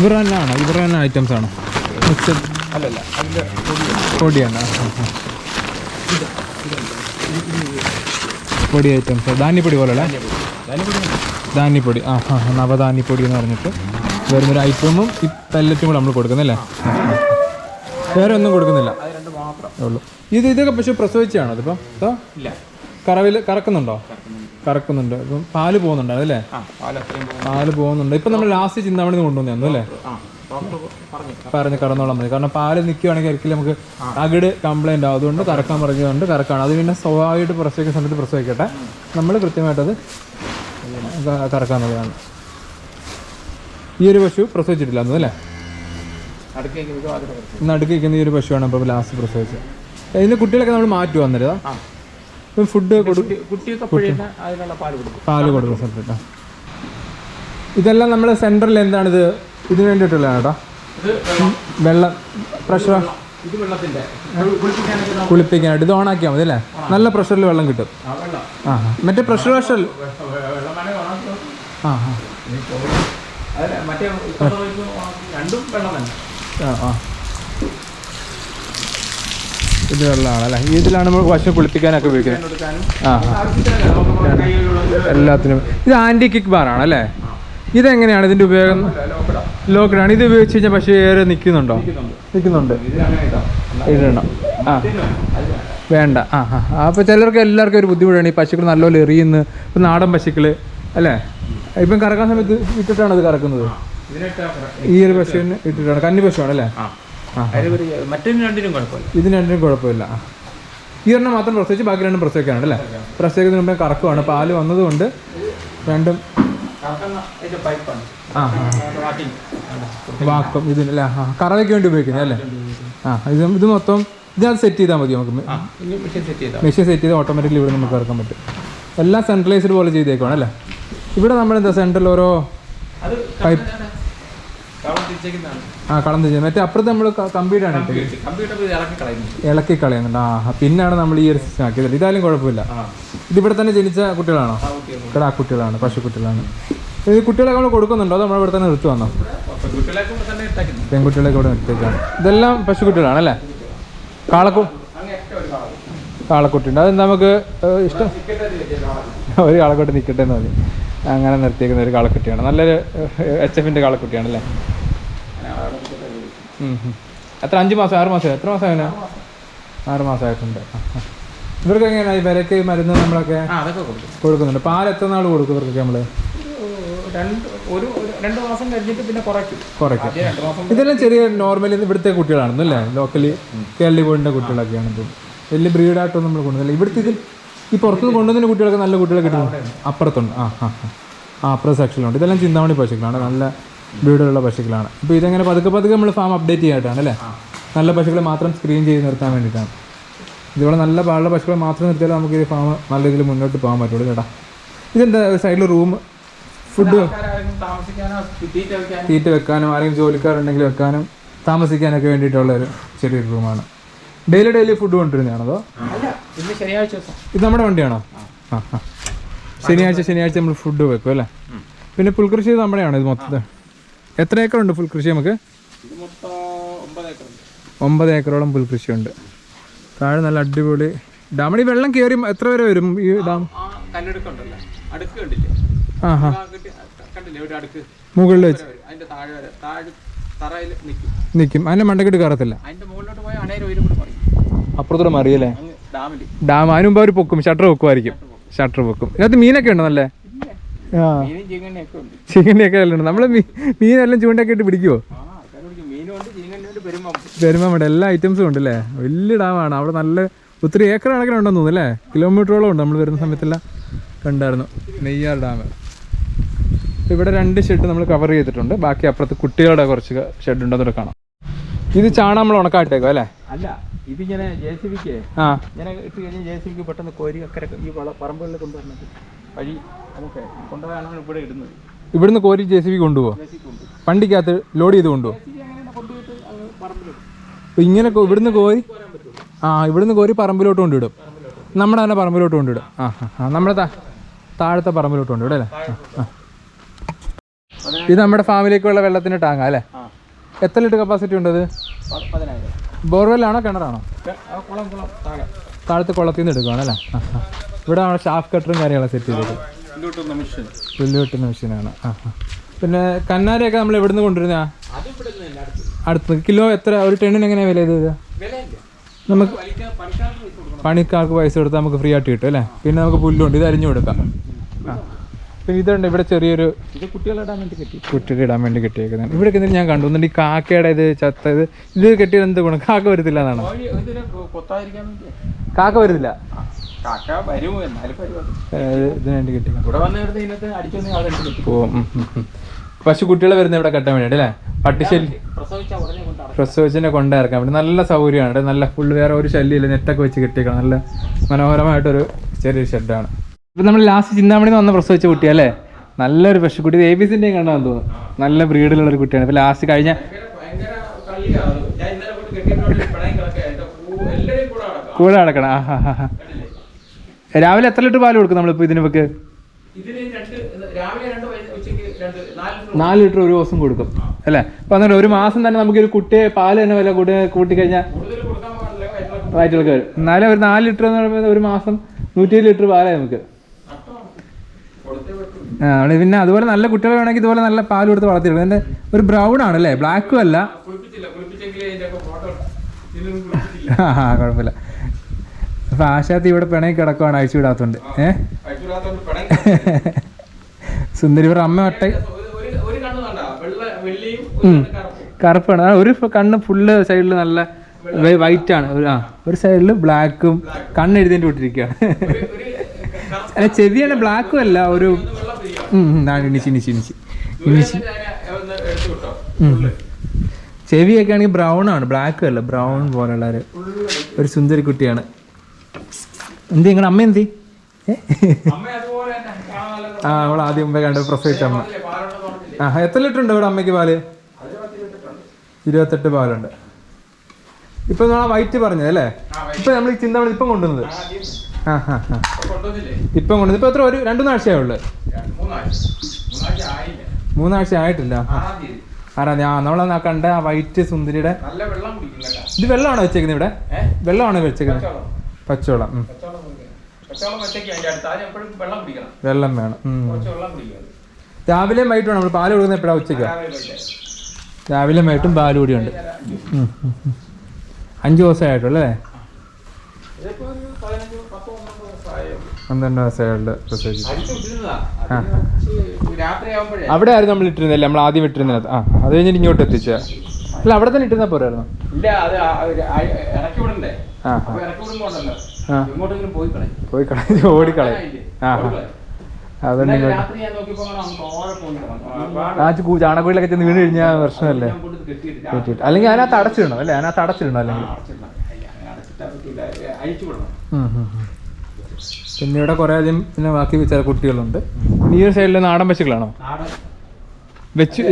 ഇവർ തന്നെയാണോ? ഇവർ തന്നെ ഐറ്റംസ് ആണോ? പൊടിയാണ്. പൊടി ഐറ്റംസ് ധാന്യപ്പൊടി പോലെയല്ല? ധാന്യപ്പൊടി. ആ ആ ഹാ നവധാന്യപ്പൊടി എന്ന് പറഞ്ഞിട്ട് വരുന്നൊരു ഐറ്റമും ഈ പെല്ലറ്റും കൂടെ നമ്മൾ കൊടുക്കുന്നല്ലേ. വേറെ ഒന്നും കൊടുക്കുന്നില്ല. ഉള്ളൂ. ഇത് ഇതൊക്കെ പക്ഷെ പ്രസവിച്ചാണോ ഇതിപ്പം? ഇതോ ഇല്ല. കറവിൽ കറക്കുന്നുണ്ടോ. കറക്കുന്നുണ്ട്. ഇപ്പം പാൽ പോകുന്നുണ്ട് അതല്ലേ? പാൽ പോകുന്നുണ്ട്. ഇപ്പം നമ്മൾ ലാസ്റ്റ് ചിന്താമണി കൊണ്ടുവന്നു അല്ലേ? പറഞ്ഞു. കടന്നോളാം മതി. കാരണം പാൽ നിൽക്കുകയാണെങ്കിൽ ഒരിക്കലും നമുക്ക് അകിട് കംപ്ലൈന്റ് ആവും. അതുകൊണ്ട് കറക്കാൻ പറഞ്ഞതുകൊണ്ട് കറക്കാണ്. അത് പിന്നെ സ്വാഭാവികമായിട്ട് പ്രസവിക്കുന്ന സമയത്ത് പ്രസവിക്കട്ടെ. നമ്മൾ കൃത്യമായിട്ടത് കറക്കാന്നുള്ളതാണ് ഈ ഒരു പശു പ്രസവിച്ചിട്ടില്ല അന്ന് അല്ലേ? നിൽക്കുന്ന ഈ ഒരു പശുവാണ് ഇപ്പോൾ ലാസ്റ്റ് പ്രസവിച്ചത്. ഇതിന് കുട്ടികളൊക്കെ നമ്മൾ മാറ്റുക ഫുഡ് കൊടുക്കും. പാൽ കൊടുക്കും സെപ്പറേറ്റ് ഇതെല്ലാം നമ്മുടെ സെന്ററിൽ എന്താണിത് ഇതിന് വേണ്ടിയിട്ടുള്ളതാണ് കേട്ടോ. വെള്ളം. പ്രഷർ. കുളിപ്പിക്കാനായിട്ട് ഇത് ഓണാക്കിയാൽ മതി അല്ലേ? നല്ല പ്രഷറിൽ വെള്ളം കിട്ടും. ആ ആ ആ. മറ്റേ പ്രഷർ വാഷൽ ആ ആ. ആ മറ്റേ ഇപ്പുറത്തെ വഴിക്ക് ഉണക്കും. രണ്ടും വെള്ളം തന്നെ ആ ആ ഇത് വെള്ളമാണ് അല്ലേ? ഇതിലാണ് നമ്മൾ വശം കുളിപ്പിക്കാനൊക്കെ ഉപയോഗിക്കുന്നത്. ആ എല്ലാത്തിനും. ഇത് ആന്റി കിക്ക് ബാർ ആണല്ലേ അല്ലേ? ഇതെങ്ങനെയാണ് ഇതിന്റെ ഉപയോഗം? ലോക്കഡ ലോക്കഡാണ് ഇത് ഉപയോഗിച്ച് കഴിഞ്ഞാൽ പക്ഷേ ഏറെ നിൽക്കുന്നുണ്ടോ? നിൽക്കുന്നുണ്ട്. ഇടണം. ആ. വേണ്ട. ആ ആ അപ്പോൾ ചിലർക്ക് എല്ലാവർക്കും ഒരു ബുദ്ധിമുട്ടാണ് ഈ പശുക്കൾ നല്ലപോലെ എറിയുന്ന. ഇപ്പം നാടൻ പശുക്കൾ അല്ലേ? ഇപ്പം കറക്കാൻ സമയത്ത് ഇട്ടിട്ടാണ് ഇത് കറക്കുന്നത്. ഈ ഒരു പശുവിന് ഇട്ടിട്ടാണ്. കന്നി പശുവാണ് അല്ലേ? ആ. ആ അതിൽ ഒരു മറ്റൊരു രണ്ടിനും കുഴപ്പമില്ല. ഇതിന് രണ്ടിനും കുഴപ്പമില്ല. ആ. ഈ ഒരെണ്ണം മാത്രം പ്രസവിച്ച് ബാക്കി രണ്ടും പ്രസവിക്കാനുണ്ട് അല്ലേ? പ്രസവിക്കുന്നതിന് മുമ്പേ കറക്കുവാണ്. പാൽ വന്നതുകൊണ്ട് രണ്ടും കറക്കുന്ന ഇതിന് അല്ലേ ആ ആ. വാക്കിങ്. വാക്കും ഇതിനല്ലേ ആ കറവയ്ക്ക് വേണ്ടി ഉപയോഗിക്കുന്നത് അല്ലേ? ആ ഇത് ഇത് മൊത്തം ഇതിനകത്ത് സെറ്റ് ചെയ്താൽ മതി നമുക്ക്? മെഷീൻ സെറ്റ് ചെയ്ത് ഓട്ടോമാറ്റിക്കലി ഇവിടെ നമുക്ക് ഇറക്കാൻ പറ്റും. എല്ലാം സെൻട്രലൈസ്ഡ് പോലെ ചെയ്തേക്കുവാണ് അല്ലേ? ഇവിടെ നമ്മൾ എന്താ സെൻട്രൽ ഓരോ പൈപ്പ് ആ കളം തിരിച്ചത് മറ്റേ അപ്പുറത്ത് നമ്മൾ കമ്പ്യൂട്ടറാണ് ഇളക്കി കളയുന്നു ഇളക്കി കളയുന്നുണ്ട്. ആ പിന്നാണ് നമ്മൾ ഈ ഒരു സിസ്റ്റം ആക്കിയത്. ഇതായാലും കുഴപ്പമില്ല. ഇതിവിടെ തന്നെ ജനിച്ച കുട്ടികളാണോ? ആ കുട്ടികളാണ് പശു കുട്ടികളാണ്. ഇത് കുട്ടികളൊക്കെ കുട്ടികളെ നമ്മൾ കൊടുക്കുന്നുണ്ടോ? അത് നമ്മൾ ഇവിടെ തന്നെ നിർത്തുവന്നോ പെൺകുട്ടികളെ കൂടെ തന്നെ ഇട്ടേക്കുന്നു. ഇവിടെ നിർത്തിയേക്കാണ്. ഇതെല്ലാം പശു അല്ലേ? കാളക്കു കാളക്കുട്ടി ഉണ്ട്. അത് നമുക്ക് ഇഷ്ടം? ഒരു കാളക്കുട്ടി നിൽക്കട്ടെ എന്ന് മതി അങ്ങനെ നിർത്തിയേക്കുന്ന ഒരു കാളക്കുട്ടിയാണ്. നല്ലൊരു എച്ച് എഫിന്റെ കാളക്കുട്ടിയാണ് അല്ലേ ഉം, ഉം. എത്ര? അഞ്ച് മാസം ആറ് മാസം എത്ര മാസം അങ്ങനെ ആറ് മാസമായിട്ടുണ്ട്. ഇവർക്ക് എങ്ങനെയാണ് ഈ വിലക്ക് മരുന്ന് നമ്മളൊക്കെ കൊടുക്കുന്നുണ്ട്. പാൽ എത്ര നാൾ കൊടുക്കും ഇവർക്കൊക്കെ നമ്മൾ? ഒരു രണ്ട് മാസം കഴിഞ്ഞിട്ട് പിന്നെ കുറയ്ക്കും. കുറയ്ക്കും. ഇതെല്ലാം ചെറിയ നോർമലി ഇവിടുത്തെ കുട്ടികളാണെന്നല്ലേ ലോക്കലി കേരളി പോയിന്റെ കുട്ടികളൊക്കെയാണ് വലിയ ബ്രീഡായിട്ടൊന്നും നമ്മൾ കൊണ്ടുവന്നില്ല. ഇവിടുത്തെ ഇതിൽ ഈ പുറത്തുനിന്ന് കൊണ്ടുവന്ന കുട്ടികളൊക്കെ നല്ല കുട്ടികളൊക്കെ കിട്ടുന്നു അപ്പുറത്തുണ്ട്. ആ ആ ആ. അപ്പുറ സെക്ഷനിലുണ്ട് ഇതെല്ലാം ചിന്താമണി പശുക്കളാണ് നല്ല ബ്രീഡുള്ള പശുക്കളാണ്. അപ്പോൾ ഇതെങ്ങനെ പതുക്കെ പതുക്കെ നമ്മൾ ഫാം അപ്ഡേറ്റ് ചെയ്യാനായിട്ടാണ് അല്ലേ? നല്ല പശുക്കളെ മാത്രം സ്ക്രീൻ ചെയ്ത് നിർത്താൻ വേണ്ടിയിട്ടാണ്. ഇതുപോലെ നല്ല പാടുള്ള പശുക്കളെ മാത്രം നിർത്തിയാൽ നമുക്ക് ഈ ഫാം നല്ല രീതിയിൽ മുന്നോട്ട് പോകാൻ പറ്റുള്ളൂ ചേട്ടാ ഇതെന്താ സൈഡിൽ റൂം ഫുഡ് തീറ്റ വെക്കാനോ ആരെങ്കിലും ജോലിക്കാരുണ്ടെങ്കിൽ വെക്കാനും താമസിക്കാനൊക്കെ വേണ്ടിയിട്ടുള്ള ഒരു ചെറിയൊരു റൂമാണ് ഡെയിലി ഡെയിലി ഫുഡ് കൊണ്ടുവരുന്നതാണോ അതോ? ഇത് നമ്മുടെ വണ്ടിയാണോ? ആ ആ. ശനിയാഴ്ച ശനിയാഴ്ച നമ്മൾ ഫുഡ് വെക്കും അല്ലേ? പിന്നെ പുൽകൃഷി നമ്മുടെയാണോ ഇത് മൊത്തത്തിൽ? എത്ര ഏക്കർ ഉണ്ട് കൃഷി നമുക്ക്? ഒമ്പത് ഏക്കറോളം ഫുൾ കൃഷിയുണ്ട്. താഴെ നല്ല അടിപൊളി ഡാമണി വെള്ളം കയറി എത്ര വരെ വരും ഈ ഡാം? മുകളിൽ വെച്ച്. നിൽക്കും. അതിന്റെ മണ്ടക്കിട്ട് കയറത്തില്ല. അപ്പുറത്തോടെ മറിയല്ലേ ഡാം. അതിന് മുമ്പ് അവർ പൊക്കും. ഷട്ടർ പൊക്കുമായിരിക്കും. ഷട്ടർ പൊക്കും. ഇതിനകത്ത് മീനൊക്കെ ഉണ്ടോ നല്ലേ? ചീങ്കണ്ണിയൊക്കെ ചീങ്കണ്ണിയൊക്കെ ഉണ്ട്. നമ്മൾ മീനെല്ലാം ചൂണ്ടൊക്കെ ഇട്ട് പിടിക്കുമോ ആ ആൾക്കാർ പിടിക്കും. മീനും ഉണ്ട് ചീങ്കണ്ണിയുണ്ട് പെരുമ്പം. വരുമ്പോൾ ഇവിടെ എല്ലാ ഐറ്റംസും ഉണ്ട് അല്ലേ? വലിയ ഡാമാണ്. അവിടെ നല്ല ഒത്തിരി ഏക്കർ കണക്കിന് ഉണ്ടെന്ന് തോന്നുന്നു അല്ലേ? കിലോമീറ്ററോളം ഉണ്ട്. നമ്മൾ വരുന്ന സമയത്തെല്ലാം കണ്ടായിരുന്നു. നെയ്യാർ ഡാം. ഇവിടെ രണ്ട് ഷെഡ് നമ്മൾ കവർ ചെയ്തിട്ടുണ്ട്. ബാക്കി അപ്പുറത്ത് കുട്ടികളുടെ കുറച്ച് ഷെഡ് ഉണ്ടെന്നൂടെ കാണാം. ഇത് ചാണകം നമ്മൾ ഉണക്കാട്ടേക്കോ അല്ലേ? അല്ല ഇതിങ്ങനെ ജെ സി ബിക്ക്? ആ. ഇങ്ങനെ ഇട്ട് കഴിഞ്ഞാൽ ജെ സി ബിക്ക് പെട്ടെന്ന് കോരി അക്കരെ ഈ പറമ്പുകളിൽ കൊണ്ടുവന്നിട്ട് വഴി നമുക്ക് കൊണ്ടുപോയാണ് ഇവിടെ ഇടുന്നത്. ഇവിടുന്ന് കോരി ജെ സി ബി കൊണ്ടുപോകും. വണ്ടിക്കകത്ത് ലോഡ് ചെയ്ത് കൊണ്ടുപോകും ഇങ്ങനെ ഇവിടുന്ന് കോരി ആ ഇവിടുന്ന് കോരി പറമ്പിലോട്ട് കൊണ്ടിടും നമ്മുടെ തന്നെ പറമ്പിലോട്ട് കൊണ്ടിടും ആ ആ, ആ നമ്മുടെ താഴത്തെ പറമ്പിലോട്ട് കൊണ്ടിടും അല്ലേ? ആ. ഇത് നമ്മുടെ ഫാമിലേക്കുള്ള വെള്ളത്തിന്റെ ടാങ്ക അല്ലേ? എത്ര ലിറ്റർ കപ്പാസിറ്റി ഉണ്ട് അത് ബോർവെല്ലാണോ കിണറാണോ? താഴത്തെ കുളത്തിൽ നിന്ന് എടുക്കുകയാണ് അല്ലേ? ആ, ആ. ഇവിടെ ആണ് ഷാഫ് കട്ടറും കാര്യങ്ങളൊക്കെ സെറ്റ് ചെയ്തത് ഇങ്ങോട്ടൊന്ന് മിഷൻ പുല്ല് മെഷീനാണ് ആ പിന്നെ കന്നാരയൊക്കെ നമ്മൾ എവിടുന്ന് കൊണ്ടുവരുന്ന അടുത്ത്. കിലോ എത്ര? ഒരു ടെണ്ണിന് എങ്ങനെയാണ് വില വിലയില്ല നമുക്ക് പണിക്കാർക്ക് പൈസ കൊടുത്താൽ നമുക്ക് ഫ്രീ ആയിട്ട് കിട്ടും അല്ലേ? പിന്നെ നമുക്ക് പുല്ലുണ്ട്. ഇത് അരിഞ്ഞു കൊടുക്കാം. ആ. പിന്നെ ഇതുണ്ട്. ഇവിടെ ചെറിയൊരു ഇത് കുട്ടികളെ ഇടാൻ വേണ്ടി കെട്ടി. കുട്ടികൾ ഇടാൻ വേണ്ടി കെട്ടിയേക്കുന്നത് ഇവിടെ എന്തെങ്കിലും ഞാൻ കണ്ടു. എന്നിട്ട് ഈ കാക്കയുടെ ഇത് ചത്ത ഇത്. ഇത് കെട്ടിയത് എന്ത് ഗുണം? കാക്ക വരുത്തില്ല എന്നാണ്? കാക്ക വരുന്നില്ല കാക്ക വരും എന്നാലും പരിപാടി. ഇതിനു വേണ്ടി കെട്ടി ഇവിടെ വന്ന് എടുത്ത് ഇതിനകത്ത് അടിച്ചൊന്നും ഉം. പശു കുട്ടികളെ വരുന്ന ഇവിടെ കെട്ടാൻ വേണ്ടി അല്ലേ പട്ടിശല്യം പ്രസവിച്ച ഉടനെ കൊണ്ട് പ്രസവിച്ചിനെ കൊണ്ടിറക്കാൻ വേണ്ടി നല്ല സൗകര്യമാണ്. ഇവിടെ നല്ല ഫുൾ വേറെ ഒരു ശല്യമില്ല. നെറ്റൊക്കെ വെച്ച് കെട്ടിയേക്കണം. നല്ല മനോഹരമായിട്ടൊരു ചെറിയൊരു ഷെഡാണ് ഇപ്പം നമ്മൾ ലാസ്റ്റ് ചിന്താമണി വന്ന പ്രസവിച്ച കുട്ടിയല്ലേ നല്ലൊരു പശുക്കുട്ടി കുട്ടി. എ ബി സിന്റെയും കണ്ടാന്ന് തോന്നുന്നു. നല്ല ബ്രീഡിലുള്ള ഒരു കുട്ടിയാണ്. ഇപ്പം ലാസ്റ്റ് കഴിഞ്ഞ കൂടെ അടക്കണം നടക്കണം. ആ ഹാ ഹാ ഹാ രാവിലെ എത്ര ലിറ്റർ പാൽ കൊടുക്കും നമ്മളിപ്പോൾ ഇതിന് വെക്ക് ഇതിന് രണ്ട് രാവിലെ രണ്ട് വൈ- രണ്ട് നാല് ലിറ്റർ ഒരു ദിവസം കൊടുക്കും. അല്ലേ? അപ്പം അങ്ങനെ ഒരു മാസം തന്നെ നമുക്ക് ഒരു കുട്ടിയെ പാൽ തന്നെ വില കൂട്ടി കൂട്ടിക്കഴിഞ്ഞാൽ വയറ്റിലൊക്കെ വരും. എന്നാലും ഒരു നാല് ലിറ്റർ എന്ന് പറയുമ്പോൾ ഒരു മാസം നൂറ്റി ലിറ്റർ പാലായി നമുക്ക്. ആ, പിന്നെ അതുപോലെ നല്ല കുട്ടികളെ വേണമെങ്കിൽ ഇതുപോലെ നല്ല പാൽ കൊടുത്ത് വളർത്തിയെടുക്കും. എന്റെ ഒരു ബ്രൗൺ ആണ് അല്ലേ. ബ്ലാക്കും അല്ല ആ (laughs) കുഴപ്പമില്ല. അപ്പം ആശാത്ത് ഇവിടെ പിണങ്ങി കിടക്കുവാണ് അഴിച്ചു വിടാത്തോണ്ട് ഏ? അയച്ചുകൂടാത്തോണ്ട് പിണങ്ങി (laughs) സുന്ദരി ഇവരുടെ അമ്മ ഒട്ട കറുപ്പാണ്. ഒരു കണ്ണ് ഫുള്ള് സൈഡിൽ നല്ല വൈറ്റ് ആണ്. ഒരു- ആ ഒരു സൈഡിൽ ബ്ലാക്കും കണ്ണ് എഴുതിന്റെ വിട്ടിരിക്കുകയാണ് അല്ല ചെവിയാണ് ബ്ലാക്കും അല്ല ഒരു ഇണിച്ച് ഇണിച്ച് ഇണിച്ച് ഉം. ചെവിയൊക്കെ ആണെങ്കിൽ ബ്രൗൺ ആണ്. ബ്ലാക്ക് അല്ല ബ്രൗൺ പോലുള്ള ഒരു സുന്ദരി കുട്ടിയാണ് എന്ത് നിങ്ങളുടെ അമ്മ എന്തി? ആ അവൾ ആദ്യം മുമ്പേ കണ്ട പ്രസവിച്ച അമ്മ. ആ എത്ര ലിറ്റർ ഉണ്ട് ഇവിടെ അമ്മയ്ക്ക് പാൽ? ഇരുപത്തെട്ട് പാലുണ്ട്. ഇപ്പൊ നമ്മൾ വൈറ്റ് പറഞ്ഞത് അല്ലേ? ഇപ്പൊ നമ്മൾ ഈ ചിന്താമണി ഇപ്പം കൊണ്ടുവന്നത്. ആ ഹാ ഹാ ഇപ്പൊ കൊണ്ടുവന്നത്. ഇപ്പൊ എത്ര ഒരു രണ്ടു മൂന്നാഴ്ചയേ ഉള്ളു. മൂന്നാഴ്ച. ആയിട്ടില്ല ആയിട്ടില്ല. ആ. നമ്മളെ ആരാ കണ്ട ആ വൈറ്റ് സുന്ദരിയുടെ ഇത് വെള്ളമാണോ വെച്ചേക്കുന്നത് ഇവിടെ? വെള്ളമാണോ വെച്ചേക്കുന്നത്? പച്ചവെള്ളം വെള്ളം വേണം രാവിലെ കുടിക്കണം നമ്മൾ പാൽ കൊടുക്കുന്നത് എപ്പോഴാ ഉച്ചയ്ക്ക്? രാവിലെ വൈകിട്ടും. പാൽ കൂടിയുണ്ട്. അഞ്ച് ദിവസമായിട്ടുള്ളൂ പന്ത്രണ്ട് ദിവസമായിട്ട് പ്രസവിച്ചു അവിടെ ആയിരുന്നു നമ്മൾ ഇട്ടിരുന്നില്ല നമ്മൾ ആദ്യം ഇട്ടിരുന്നത്. ആ അത് കഴിഞ്ഞിട്ട് ഇങ്ങോട്ട് എത്തിച്ച. അല്ല അവിടെ തന്നെ ഇട്ടിരുന്ന പോരായിരുന്നു? ഇല്ല അത് ആ ഇറക്കി വിടണ്ടേ. പോയി കളഞ്ഞ് ഓടിക്കളയും അതുകൊണ്ട് ആ ചെന്ന് വീണ് കഴിഞ്ഞാൽ പ്രശ്നമല്ലേ? കെട്ടിയിട്ട്. അല്ലെങ്കിൽ അതിനകത്ത് അടച്ചിടണം അല്ലേ? അതിനകത്ത് അടച്ചിടണം അല്ലെങ്കിൽ. പിന്നെ ഇവിടെ കുറേ അധികം പിന്നെ ബാക്കി ചില കുട്ടികളുണ്ട്. ഈ ഒരു സൈഡിൽ നാടൻ പശുക്കളാണോ? വെച്ചു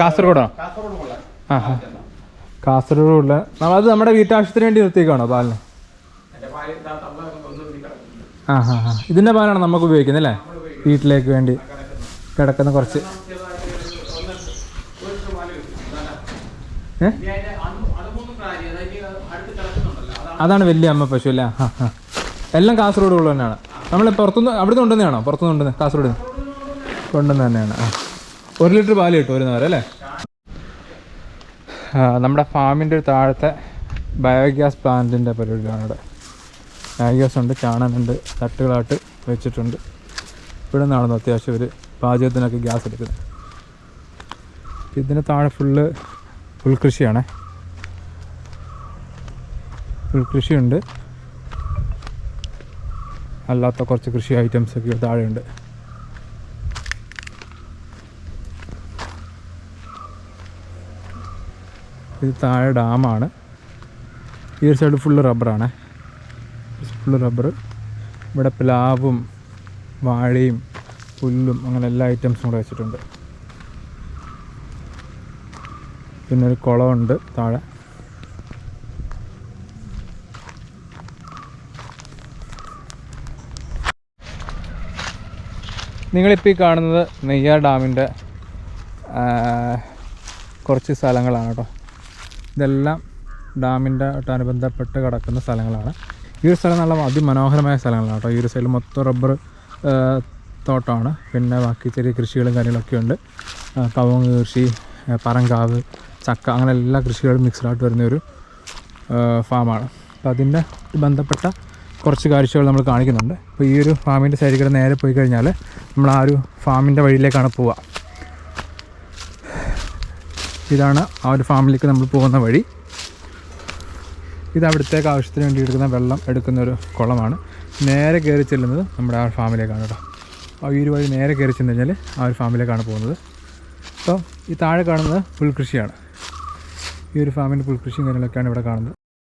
കാസർഗോഡാണോ? ആ ആ കാസർഗോഡുള്ള അത് നമ്മുടെ വീട്ടാവശ്യത്തിന് വേണ്ടി നിർത്തിയേക്കാണോ പാലിന്? ആ ആ ആ. ഇതിന്റെ പാലാണ് നമുക്ക് ഉപയോഗിക്കുന്നത് അല്ലേ? വീട്ടിലേക്ക് വേണ്ടി കിടക്കുന്ന കുറച്ച്. അതാണ്. വലിയ അമ്മ പശു അല്ലേ? ആ ഹാ എല്ലാം കാസർഗോഡ് ഉള്ള തന്നെയാണ്. നമ്മൾ പുറത്തുനിന്ന് അവിടുന്ന് കൊണ്ടുവന്നതാണോ? പുറത്തുനിന്ന് കൊണ്ടുവന്ന് കാസർഗോഡ് കൊണ്ടുവന്ന് തന്നെയാണ്. ആ. ഒരു ലിറ്റർ പാൽ കിട്ടും ഒരു നേരം അല്ലേ? നമ്മുടെ ഫാമിന്റെ ഒരു താഴത്തെ ബയോഗ്യാസ് പ്ലാന്റിന്റെ പരിപാടിയാണ് ഇവിടെ. ബയോഗ്യാസ് ഉണ്ട് ചാണകമുണ്ട് തട്ടുകളായിട്ട് വെച്ചിട്ടുണ്ട്. ഇവിടെ നിന്നാണെന്ന് അത്യാവശ്യം ഒരു പാചകത്തിനൊക്കെ ഗ്യാസ് എടുക്കുന്നത്. ഇതിന് താഴെ ഫുള്ള് പുൽകൃഷിയാണ്. ഉൾകൃഷിയുണ്ട് അല്ലാത്ത കുറച്ച് കൃഷി ഐറ്റംസൊക്കെ താഴെയുണ്ട്. ഇത് താഴെ ഡാമാണ്. ഈ ഒരു സൈഡ് ഫുള്ള് റബ്ബറാണ് ഫുള്ള് റബ്ബർ ഇവിടെ പ്ലാവും വാഴയും പുല്ലും അങ്ങനെ എല്ലാ ഐറ്റംസും കൂടെ വെച്ചിട്ടുണ്ട്. പിന്നെ ഒരു കുളമുണ്ട് താഴെ. നിങ്ങളിപ്പോൾ ഈ കാണുന്നത് നെയ്യാർ ഡാമിന്റെ കുറച്ച് സ്ഥലങ്ങളാണ് കേട്ടോ. ഇതെല്ലാം ഡാമിന്റെ അനുബന്ധപ്പെട്ട് കിടക്കുന്ന സ്ഥലങ്ങളാണ്. ഈ ഒരു സ്ഥലം നല്ല അതിമനോഹരമായ സ്ഥലങ്ങളാണ് കേട്ടോ. ഈ ഒരു സൈഡിൽ മൊത്തം റബ്ബർ തോട്ടമാണ്. പിന്നെ ബാക്കി ചെറിയ കൃഷികളും കാര്യങ്ങളൊക്കെ ഉണ്ട്. കവുങ്ങ് കൃഷി പറങ്കാവ് ചക്ക അങ്ങനെ എല്ലാ കൃഷികളും മിക്സ്ഡായിട്ട് വരുന്ന ഒരു ഫാമാണ്. അപ്പോൾ അതിന്റെ ബന്ധപ്പെട്ട കുറച്ച് കാഴ്ചകൾ നമ്മൾ കാണിക്കുന്നുണ്ട്. അപ്പോൾ ഈ ഒരു ഫാമിന്റെ സൈഡിൽ കൂടെ നേരെ പോയി കഴിഞ്ഞാൽ നമ്മൾ ആ ഒരു ഫാമിന്റെ വഴിയിലേക്കാണ് പോവുക. ഇതാണ് ആ ഒരു ഫാമിലേക്ക് നമ്മൾ പോകുന്ന വഴി. ഇത് അവിടുത്തേക്ക് ആവശ്യത്തിന് വേണ്ടി എടുക്കുന്ന വെള്ളം എടുക്കുന്ന ഒരു കുളമാണ്. നേരെ കയറി ചെല്ലുന്നത് നമ്മുടെ ആ ഫാമിലേക്കാണ് കേട്ടോ. ആ ഈ ഒരു വഴി നേരെ കയറി ചെന്ന് കഴിഞ്ഞാൽ ആ ഒരു ഫാമിലേക്കാണ് പോകുന്നത്. അപ്പോൾ ഈ താഴെ കാണുന്നത് പുൽകൃഷിയാണ്. ഈ ഒരു ഫാമിന്റെ പുൽകൃഷിയും കാര്യങ്ങളൊക്കെയാണ് ഇവിടെ കാണുന്നത്.